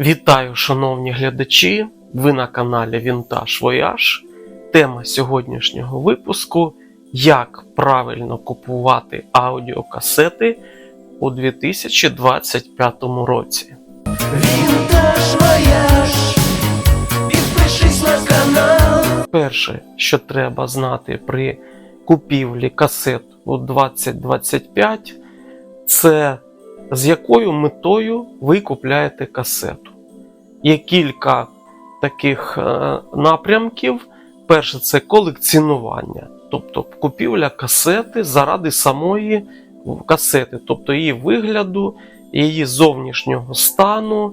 Вітаю, шановні глядачі! Ви на каналі Вінтаж Вояж. Тема сьогоднішнього випуску Як правильно купувати аудіокасети у 2025 році. Вінтаж Вояж, підпишись на канал. Перше, що треба знати при купівлі касет у 2025, це з якою метою ви купляєте касету. Є кілька таких е, напрямків. Перше це колекціонування, тобто купівля касети заради самої касети, тобто її вигляду, її зовнішнього стану.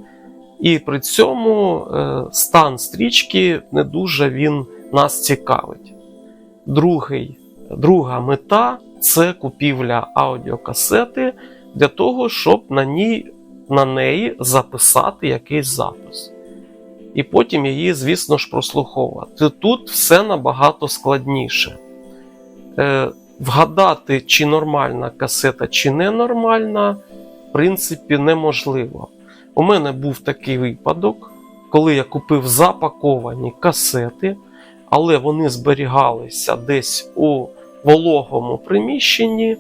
І при цьому е, стан стрічки не дуже він нас цікавить. Другий, друга мета це купівля аудіокасети для того, щоб на, ній, на неї записати якийсь запис. І потім її, звісно ж, прослуховувати. Тут все набагато складніше. Е, вгадати, чи нормальна касета, чи ненормальна, в принципі, неможливо. У мене був такий випадок, коли я купив запаковані касети, але вони зберігалися десь у вологому приміщенні.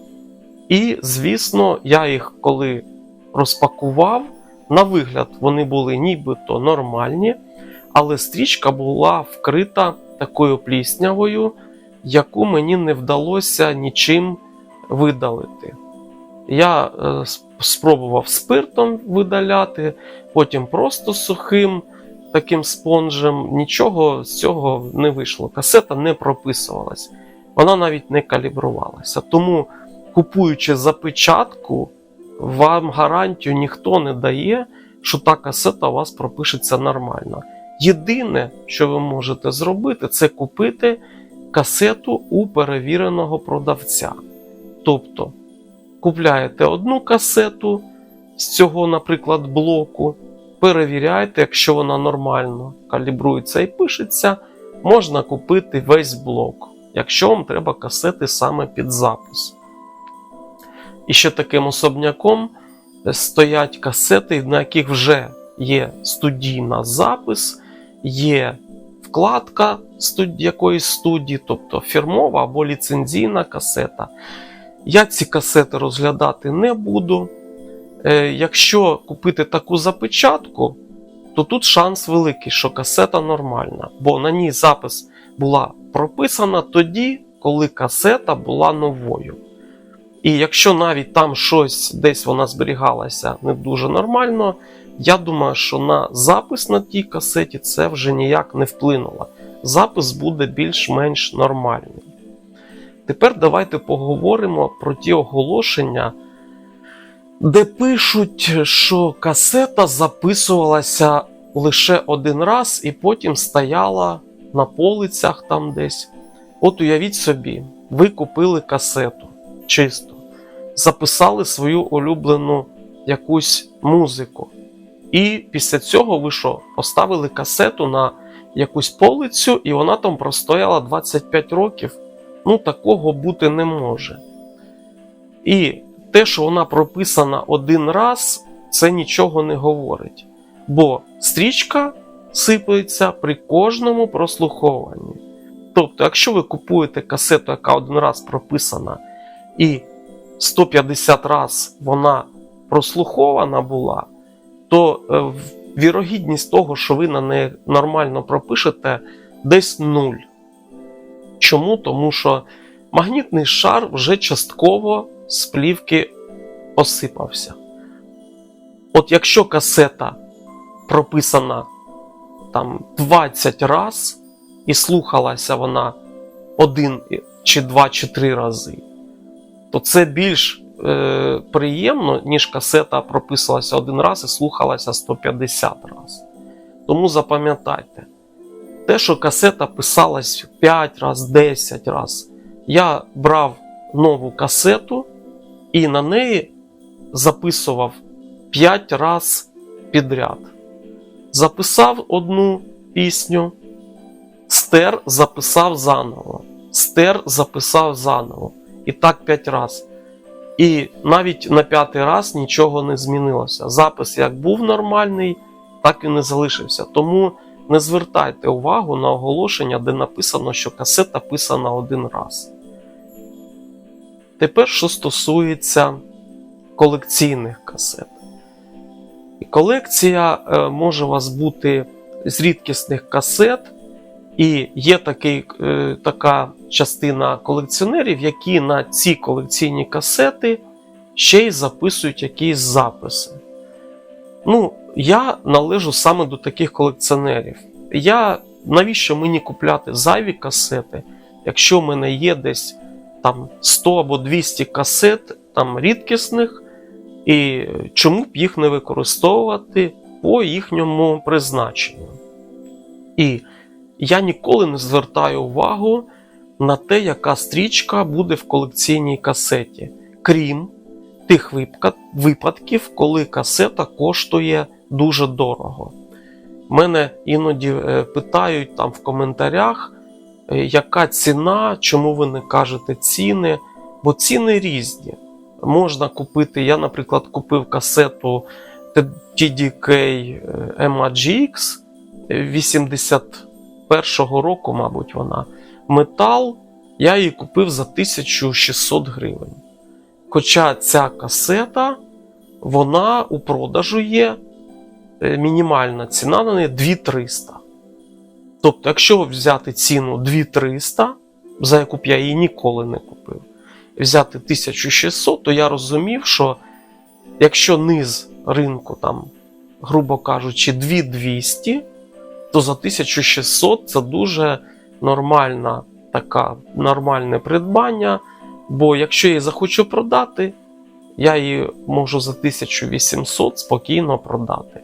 І, звісно, я їх коли розпакував, на вигляд вони були нібито нормальні, але стрічка була вкрита такою пліснявою, яку мені не вдалося нічим видалити. Я е, спробував спиртом видаляти, потім просто сухим таким спонжем. Нічого з цього не вийшло. Касета не прописувалась, вона навіть не калібрувалася. Тому, купуючи запечатку, вам гарантію ніхто не дає, що та касета у вас пропишеться нормально. Єдине, що ви можете зробити, це купити касету у перевіреного продавця. Тобто, купляєте одну касету з цього, наприклад, блоку, перевіряєте, якщо вона нормально калібрується і пишеться, можна купити весь блок, якщо вам треба касети саме під запис. І ще таким особняком стоять касети, на яких вже є студійна запис, є вкладка якоїсь студії, тобто фірмова або ліцензійна касета. Я ці касети розглядати не буду. Е, якщо купити таку запечатку, то тут шанс великий, що касета нормальна, бо на ній запис була прописана тоді, коли касета була новою. І якщо навіть там щось десь вона зберігалася не дуже нормально, я думаю, що на запис на тій касеті це вже ніяк не вплинуло. Запис буде більш-менш нормальний. Тепер давайте поговоримо про ті оголошення, де пишуть, що касета записувалася лише один раз і потім стояла на полицях там десь. От уявіть собі, ви купили касету чисто, записали свою улюблену якусь музику. І після цього ви що, поставили касету на якусь полицю, і вона там простояла 25 років. Ну, такого бути не може. І те, що вона прописана один раз, це нічого не говорить. Бо стрічка сипається при кожному прослуховуванні. Тобто, якщо ви купуєте касету, яка один раз прописана, і 150 раз вона прослухована була, то е, вірогідність того, що ви на неї нормально пропишете, десь нуль. Чому? Тому що магнітний шар вже частково з плівки осипався. От якщо касета прописана там 20 раз і слухалася вона один чи два чи три рази, то це більш е, приємно, ніж касета прописувалася один раз і слухалася 150 раз. Тому запам'ятайте, те, що касета писалась 5 раз, 10 раз, я брав нову касету і на неї записував 5 раз підряд. Записав одну пісню, стер записав заново, стер записав заново. І так 5 раз. І навіть на п'ятий раз нічого не змінилося. Запис як був нормальний, так і залишився. Тому не звертайте увагу на оголошення, де написано, що касета писана один раз. Тепер, що стосується колекційних касет. Колекція е, може у вас бути з рідкісних касет, і є такий, е, така частина колекціонерів, які на ці колекційні касети ще й записують якісь записи. Ну, я належу саме до таких колекціонерів. Я навіщо мені купляти зайві касети, якщо в мене є десь там 100 або 200 касет там рідкісних, і чому б їх не використовувати по їхньому призначенню? І я ніколи не звертаю увагу на те, яка стрічка буде в колекційній касеті, крім тих випадків, коли касета коштує дуже дорого. Мене іноді е, питають там в коментарях, е, яка ціна, чому ви не кажете ціни, бо ціни різні. Можна купити, я, наприклад, купив касету TDK MAGX 81-го року, мабуть, вона. Метал, я її купив за 1600 гривень. Хоча ця касета, вона у продажу є, е, мінімальна ціна на неї 2300. Тобто, якщо взяти ціну 2300, за яку б я її ніколи не купив, взяти 1600, то я розумів, що якщо низ ринку, там, грубо кажучи, 2200, то за 1600 це дуже нормальна така, нормальне придбання. Бо якщо я її захочу продати, я її можу за 1800 спокійно продати.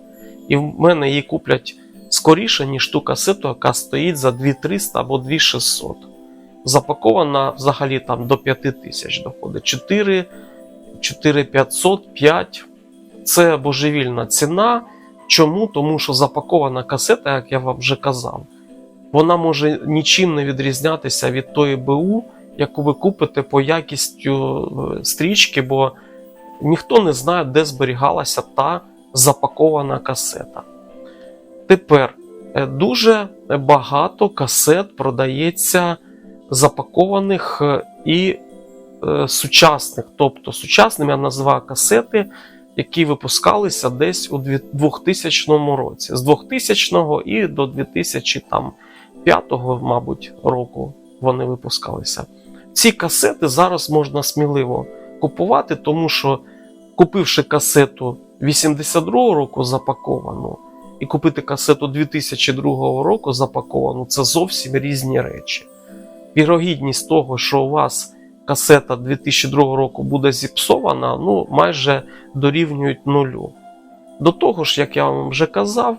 І в мене її куплять скоріше, ніж ту касету, яка стоїть за 2300 або 2600. Запакована взагалі там до 5000 доходить. 4, 4500, 5. Це божевільна ціна. Чому? Тому що запакована касета, як я вам вже казав, вона може нічим не відрізнятися від тої БУ, яку ви купите по якістю е, стрічки, бо ніхто не знає, де зберігалася та запакована касета. Тепер е, дуже багато касет продається запакованих е, і сучасних. Тобто сучасними я називаю касети, які випускалися десь у 2000 році. З 2000 і до 2005, мабуть, року вони випускалися. Ці касети зараз можна сміливо купувати, тому що купивши касету 82-го року запаковану, і купити касету 2002 року запаковану це зовсім різні речі. Вірогідність того, що у вас касета 2002 року буде зіпсована, ну майже дорівнюють нулю. До того ж, як я вам вже казав,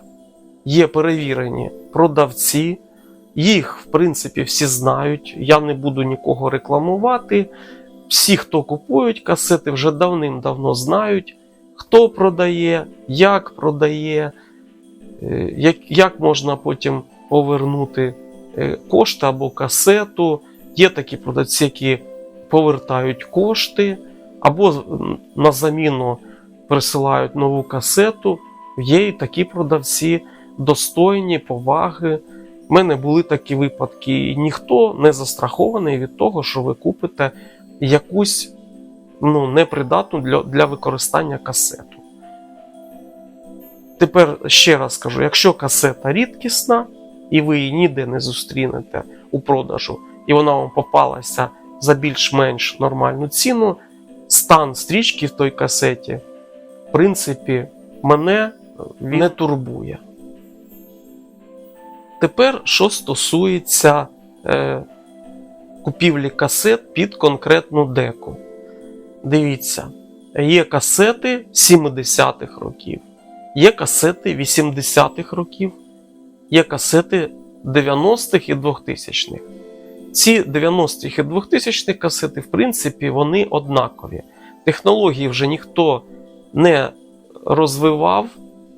є перевірені продавці, їх, в принципі, всі знають. Я не буду нікого рекламувати. Всі, хто купують касети, вже давним-давно знають, хто продає, як продає, е, як, можна потім повернути е, кошти або касету. Є такі продавці, які повертають кошти, або на заміну присилають нову касету. Є і такі продавці достойні поваги. У мене були такі випадки, і ніхто не застрахований від того, що ви купите якусь ну, непридатну для, для використання касету. Тепер ще раз скажу: якщо касета рідкісна, і ви її ніде не зустрінете у продажу, і вона вам попалася за більш-менш нормальну ціну, стан стрічки в той касеті, в принципі, мене він не турбує. Тепер, що стосується е, купівлі касет під конкретну деку. Дивіться, є касети 70-х років, є касети 80-х років, є касети 90-х і 2000-х. Ці 90-х і 2000-х касети, в принципі, вони однакові. Технології вже ніхто не розвивав.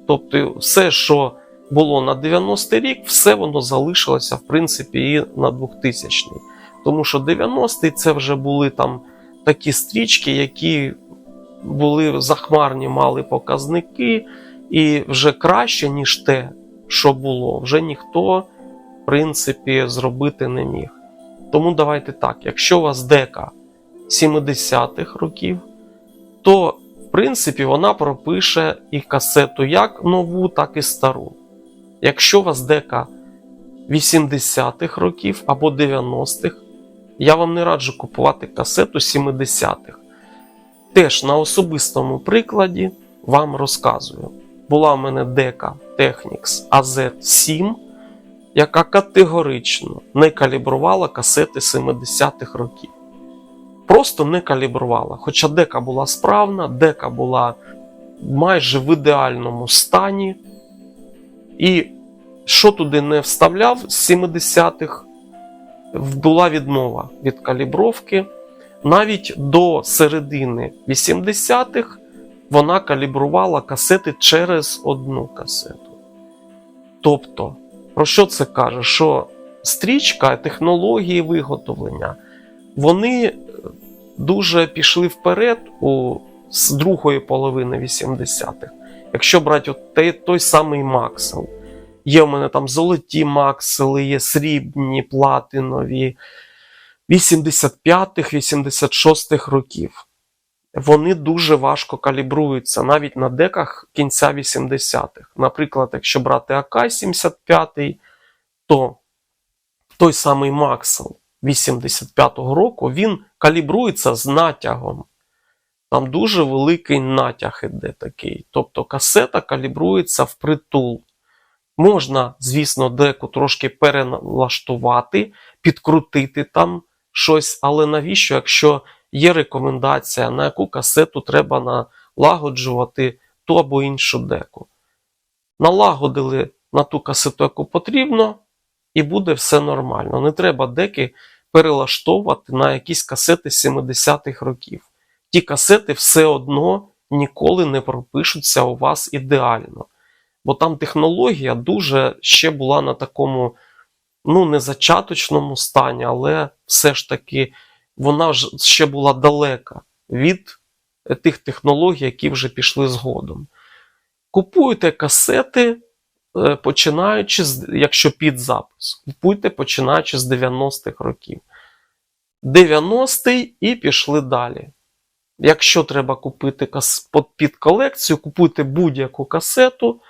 Тобто, все, що було на 90-й рік, все воно залишилося, в принципі, і на 2000-й. Тому що 90-й це вже були там такі стрічки, які були захмарні, мали показники, і вже краще, ніж те, що було, вже ніхто, в принципі, зробити не міг. Тому давайте так: якщо у вас дека 70-х років, то в принципі вона пропише і касету як нову, так і стару. Якщо у вас дека 80-х років або 90-х, я вам не раджу купувати касету 70-х. Теж на особистому прикладі вам розказую. Була в мене дека Technics AZ7, яка категорично не калібрувала касети 70-х років. Просто не калібрувала. Хоча дека була справна, дека була майже в ідеальному стані. І що туди не вставляв з 70-х, була відмова від калібровки. Навіть до середини 80-х вона калібрувала касети через одну касету. Тобто, про що це каже? Що стрічка, технології виготовлення, вони дуже пішли вперед у з другої половини 80-х. Якщо брати от той, той самий Максел, є в мене там золоті Максели, є срібні, платинові 85-х, 86-х років. Вони дуже важко калібруються навіть на деках кінця 80-х. Наприклад, якщо брати АК-75, то той самий Максел 85-го року він калібрується з натягом. Там дуже великий натяг іде такий. Тобто касета калібрується впритул. Можна, звісно, деку трошки перелаштувати, підкрутити там щось, але навіщо, якщо є рекомендація, на яку касету треба налагоджувати ту або іншу деку. Налагодили на ту касету, яку потрібно, і буде все нормально. Не треба деки перелаштовувати на якісь касети 70-х років. Ті касети все одно ніколи не пропишуться у вас ідеально. Бо там технологія дуже ще була на такому, ну, не зачаточному стані, але все ж таки вона ж ще була далека від тих технологій, які вже пішли згодом. Купуйте касети, е, починаючи з, якщо під запис, купуйте починаючи з 90-х років. 90-й і пішли далі. Якщо треба купити під колекцію, купуйте будь-яку касету.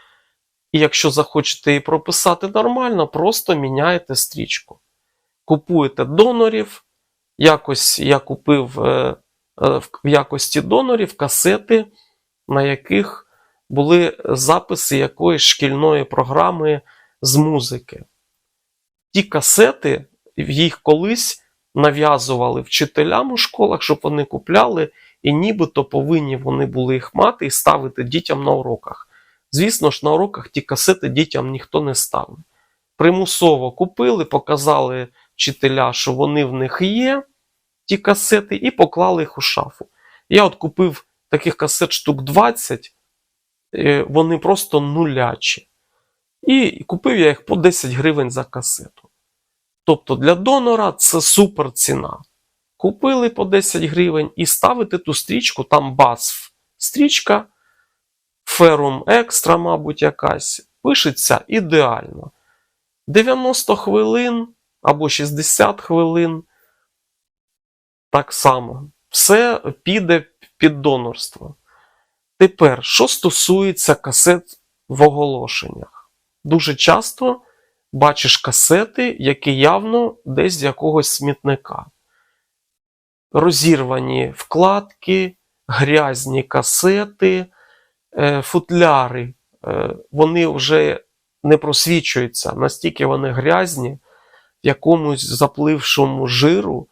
І якщо захочете її прописати нормально, просто міняєте стрічку. Купуєте донорів. Якось я купив е, е, в якості донорів касети, на яких були записи якоїсь шкільної програми з музики. Ті касети їх колись нав'язували вчителям у школах, щоб вони купляли, і нібито повинні вони були їх мати і ставити дітям на уроках. Звісно ж, на уроках ті касети дітям ніхто не ставив. Примусово купили, показали вчителя, що вони в них є, ті касети, і поклали їх у шафу. Я от купив таких касет штук 20, е, вони просто нулячі. І купив я їх по 10 гривень за касету. Тобто для донора це супер ціна. Купили по 10 гривень і ставити ту стрічку, там басф стрічка, ферум екстра, мабуть, якась, пишеться ідеально. 90 хвилин або 60 хвилин. Так само. Все піде під донорство. Тепер, що стосується касет в оголошеннях, дуже часто бачиш касети, які явно десь з якогось смітника. Розірвані вкладки, грязні касети, е, футляри. Е, Вони вже не просвічуються, настільки вони грязні, якомусь заплившому жиру.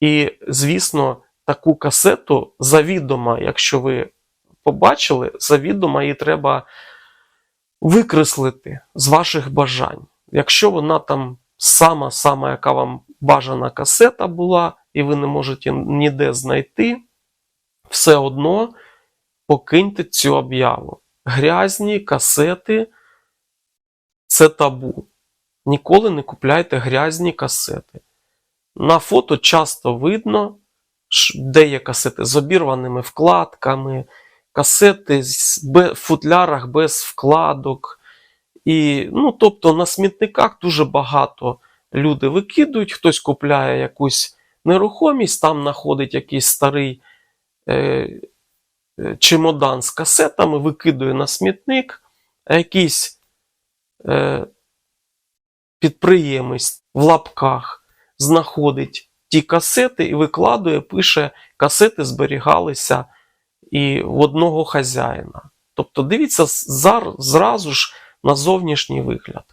І, звісно, таку касету завідомо, якщо ви побачили, завідомо її треба викреслити з ваших бажань. Якщо вона там сама-сама, яка вам бажана касета була, і ви не можете ніде знайти, все одно покиньте цю об'яву. Грязні касети це табу. Ніколи не купляйте грязні касети. На фото часто видно, де є касети з обірваними вкладками, касети в футлярах без вкладок. І, ну, тобто на смітниках дуже багато люди викидують, хтось купляє якусь нерухомість, там знаходить якийсь старий е, е, чемодан з касетами, викидує на смітник, а якийсь е, підприємець в лапках знаходить ті касети і викладує, пише, касети зберігалися і в одного хазяїна. Тобто дивіться зразу ж на зовнішній вигляд.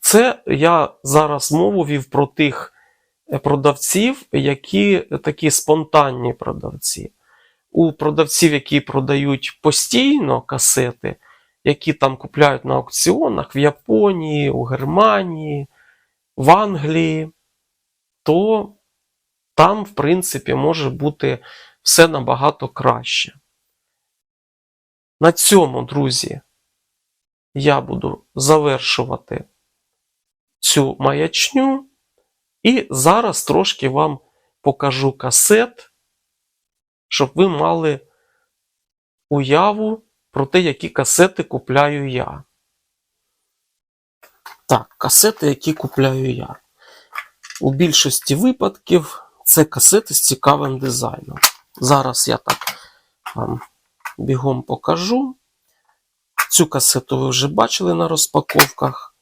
Це я зараз мову вів про тих е, продавців, які такі спонтанні продавці. У продавців, які продають постійно касети, які там купляють на аукціонах в Японії, у Германії, в Англії, то там, в принципі, може бути все набагато краще. На цьому, друзі, я буду завершувати цю маячню. І зараз трошки вам покажу касет, щоб ви мали уяву про те, які касети купляю я. Так, касети, які купляю я. У більшості випадків це касети з цікавим дизайном. Зараз я так вам бігом покажу. Цю касету ви вже бачили на розпаковках.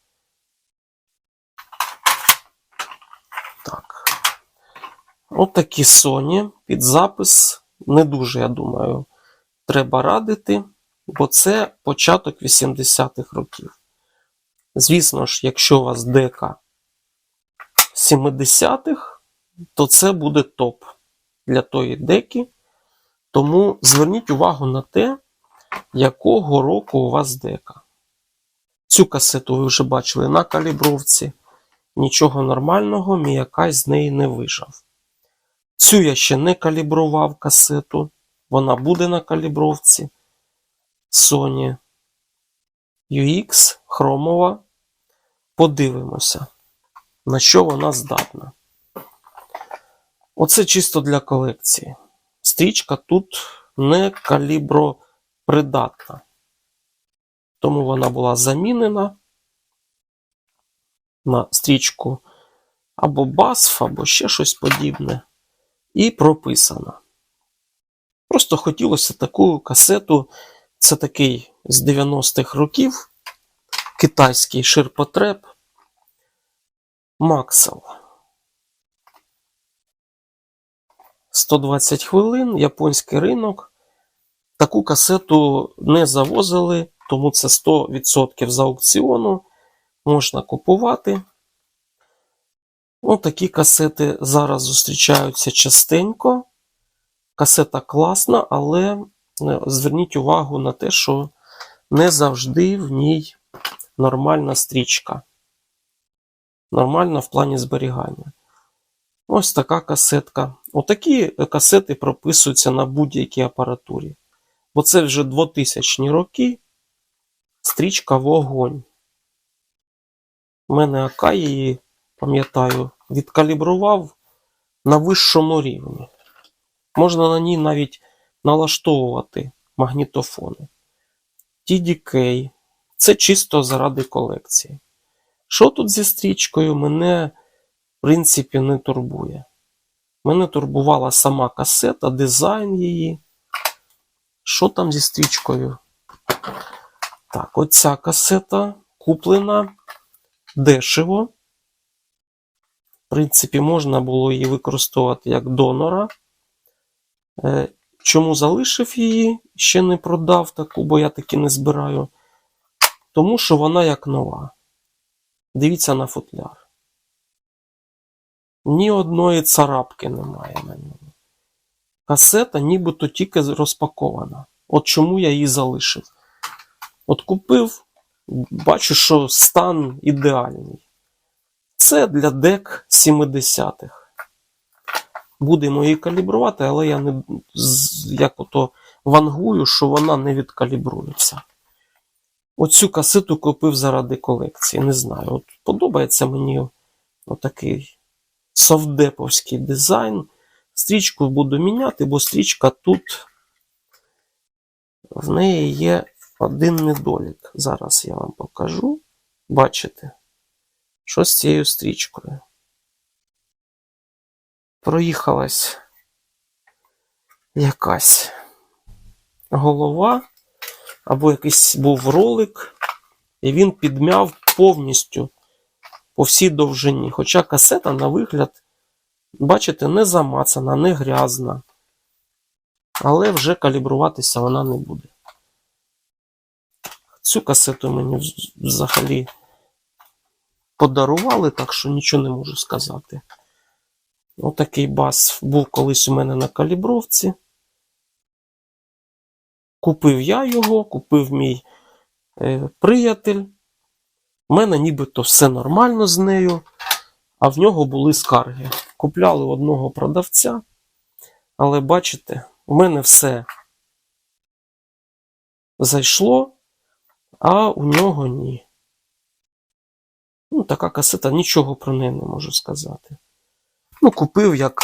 Так. От такі Sony під запис. Не дуже, я думаю, треба радити, бо це початок 80-х років. Звісно ж, якщо у вас дека 70-х, то це буде топ для тої деки. Тому зверніть увагу на те, якого року у вас дека. Цю касету ви вже бачили на калібровці. Нічого нормального, мій з неї не вижав. Цю я ще не калібрував касету. Вона буде на калібровці. Sony UX хромова. Подивимося, на що вона здатна. Оце чисто для колекції. Стрічка тут не калібропридатна. Тому вона була замінена на стрічку або BASF, або ще щось подібне. І прописана. Просто хотілося таку касету. Це такий з 90-х років китайський ширпотреб Maxell. 120 хвилин, японський ринок. Таку касету не завозили, тому це 100% з аукціону. Можна купувати. Ось такі касети зараз зустрічаються частенько. Касета класна, але зверніть увагу на те, що не завжди в ній нормальна стрічка. Нормальна в плані зберігання. Ось така касетка. Отакі касети прописуються на будь-якій апаратурі. Бо це вже 2000 роки. Стрічка вогонь. У мене АК її, пам'ятаю, відкалібрував на вищому рівні. Можна на ній навіть налаштовувати магнітофони. TDK. Це чисто заради колекції. Що тут зі стрічкою, мене, в принципі, не турбує. Мене турбувала сама касета, дизайн її. Що там зі стрічкою? Так, оця касета куплена дешево. В принципі, можна було її використовувати як донора. Чому залишив її? Ще не продав таку, бо я таки не збираю. Тому що вона як нова. Дивіться на футляр. Ні одної царапки немає на ньому. Касета нібито тільки розпакована. От чому я її залишив. От купив, бачу, що стан ідеальний. Це для дек 70-х. Будемо її калібрувати, але я не як ото вангую, що вона не відкалібрується. Оцю касету купив заради колекції. Не знаю. От подобається мені отакий совдеповський дизайн. Стрічку буду міняти, бо стрічка тут В неї є один недолік. Зараз я вам покажу. Бачите, що з цією стрічкою? Проїхалась якась голова, або якийсь був ролик, і він підмяв повністю по всій довжині. Хоча касета, на вигляд, бачите, не замацана, не грязна. Але вже калібруватися вона не буде. Цю касету мені взагалі подарували, так що нічого не можу сказати. Отакий бас був колись у мене на калібровці. Купив я його, купив мій е, приятель. У мене нібито все нормально з нею, а в нього були скарги. Купляли одного продавця, але бачите, у мене все зайшло, а у нього ні. Ну, така касета, нічого про неї не можу сказати. Ну, купив як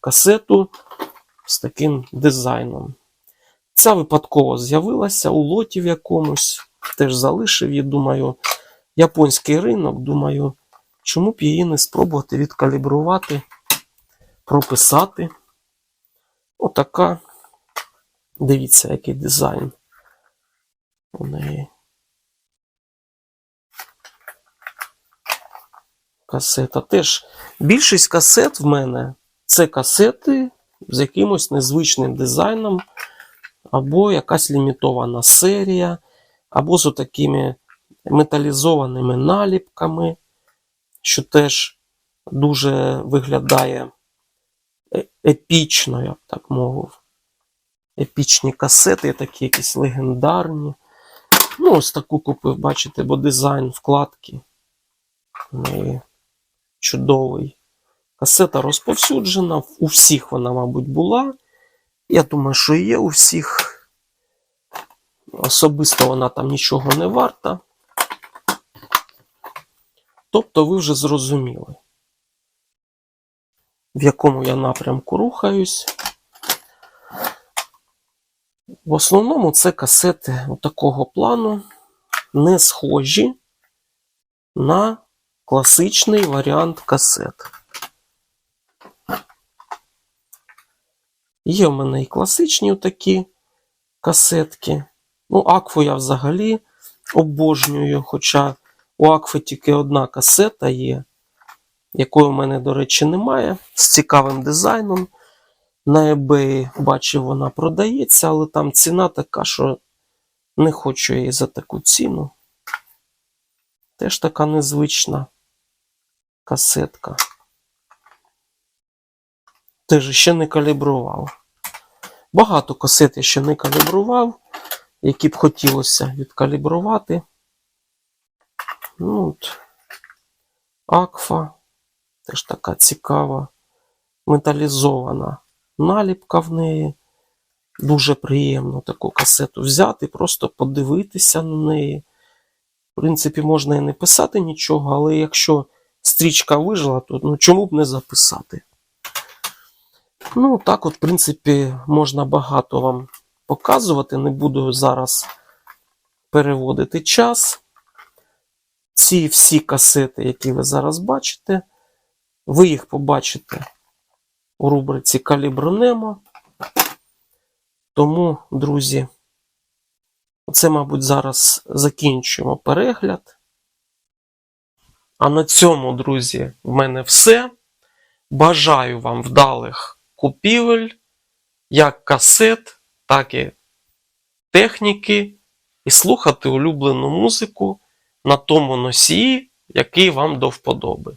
касету з таким дизайном. Ця випадково з'явилася у лоті в якомусь, теж залишив її, думаю, японський ринок, думаю, чому б її не спробувати відкалібрувати, прописати. Отака. Дивіться, який дизайн у неї. Касета. Теж більшість касет в мене це касети з якимось незвичним дизайном, або якась лімітована серія, або з такими металізованими наліпками, що теж дуже виглядає е- епічно, я б так мовив. Епічні касети, такі якісь легендарні. Ну, ось таку купив, бачите, бо дизайн вкладки. неї чудовий. Касета розповсюджена, у всіх вона, мабуть, була. Я думаю, що є у всіх. Особисто вона там нічого не варта. Тобто ви вже зрозуміли, в якому я напрямку рухаюсь. В основному це касети такого плану, не схожі на класичний варіант касет. Є в мене і класичні такі касетки. Ну, Акфу я взагалі обожнюю, хоча у Акфи тільки одна касета є, якої в мене, до речі, немає, з цікавим дизайном. На eBay бачив, вона продається, але там ціна така, що не хочу її за таку ціну. Теж така незвична касетка. Теж ще не калібрував. Багато касет я ще не калібрував, які б хотілося відкалібрувати. Ну, от. Акфа. Теж така цікава, металізована наліпка в неї. Дуже приємно таку касету взяти, просто подивитися на неї. В принципі, можна і не писати нічого, але якщо стрічка вижила, то ну, чому б не записати? Ну, так, от, в принципі, можна багато вам показувати. Не буду зараз переводити час. Ці всі касети, які ви зараз бачите, ви їх побачите у рубриці Калібронемо. Тому, друзі, це, мабуть, зараз закінчуємо перегляд. А на цьому, друзі, в мене все. Бажаю вам вдалих купівель, як касет, так і техніки, і слухати улюблену музику на тому носії, який вам до вподоби.